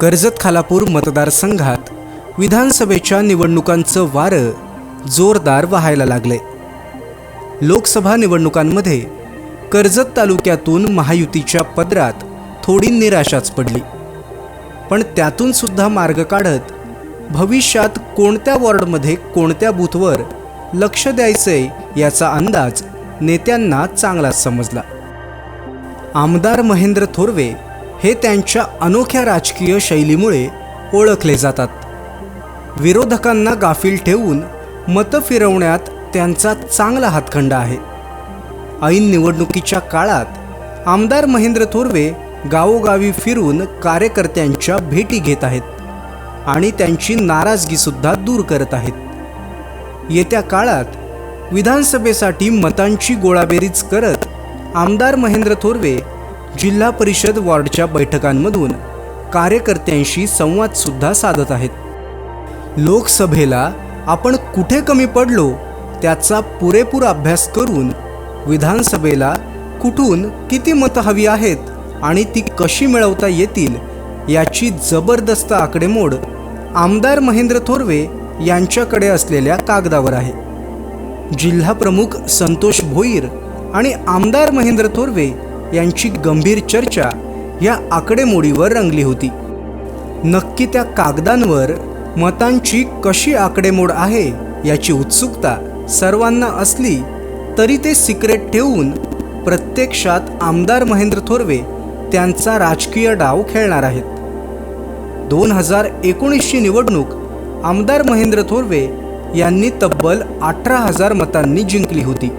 कर्जत खालापूर मतदारसंघात विधानसभेच्या निवडणुकांचं वारं जोरदार व्हायला लागले. लोकसभा निवडणुकांमध्ये कर्जत तालुक्यातून महायुतीच्या पदरात थोडी निराशाच पडली. पण त्यातून सुद्धा मार्ग काढत भविष्यात कोणत्या वॉर्डमध्ये कोणत्या बूथवर लक्ष द्यायचंय याचा अंदाज नेत्यांना चांगलाच समजला. आमदार महेंद्र थोरवे हे त्यांच्या अनोख्या राजकीय शैलीमुळे ओळखले जातात. विरोधकांना गाफील ठेवून मतं फिरवण्यात त्यांचा चांगला हातखंडा आहे. ऐन निवडणुकीच्या काळात आमदार महेंद्र थोरवे गावोगावी फिरून कार्यकर्त्यांच्या भेटी घेत आहेत आणि त्यांची नाराजगीसुद्धा दूर करत आहेत. येत्या काळात विधानसभेसाठी मतांची गोळाबेरीज करत आमदार महेंद्र थोरवे जिल्हा परिषद वॉर्डच्या बैठकांमधून कार्यकर्त्यांशी संवादसुद्धा साधत आहेत. लोकसभेला आपण कुठे कमी पडलो त्याचा पुरेपूर अभ्यास करून विधानसभेला कुठून किती मतं हवी आहेत आणि ती कशी मिळवता येतील याची जबरदस्त आकडेमोड आमदार महेंद्र थोरवे यांच्याकडे असलेल्या कागदावर आहे. जिल्हा प्रमुख संतोष भोईर आणि आमदार महेंद्र थोरवे यांची गंभीर चर्चा या आकडेमोडीवर रंगली होती. नक्की त्या कागदांवर मतांची कशी आकडेमोड आहे याची उत्सुकता सर्वांना असली तरी ते सिक्रेट ठेवून प्रत्यक्षात आमदार महेंद्र थोरवे त्यांचा राजकीय डाव खेळणार आहेत. दोन हजार एकोणीसची निवडणूक आमदार महेंद्र थोरवे यांनी तब्बल अठरा हजार मतांनी जिंकली होती.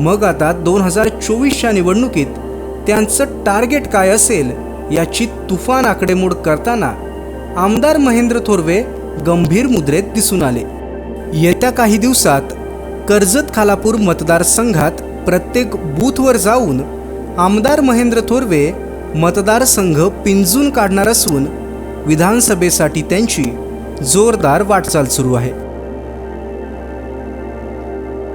मग आता दोन हजार चोवीसच्या निवडणुकीत त्यांचं टार्गेट काय असेल याची तुफान आकडेमोड करताना आमदार महेंद्र थोरवे गंभीर मुद्रेत दिसून आले. येत्या काही दिवसात कर्जत खालापूर मतदारसंघात प्रत्येक बूथवर जाऊन आमदार महेंद्र थोरवे मतदारसंघ पिंजून काढणार असून विधानसभेसाठी त्यांची जोरदार वाटचाल सुरू आहे.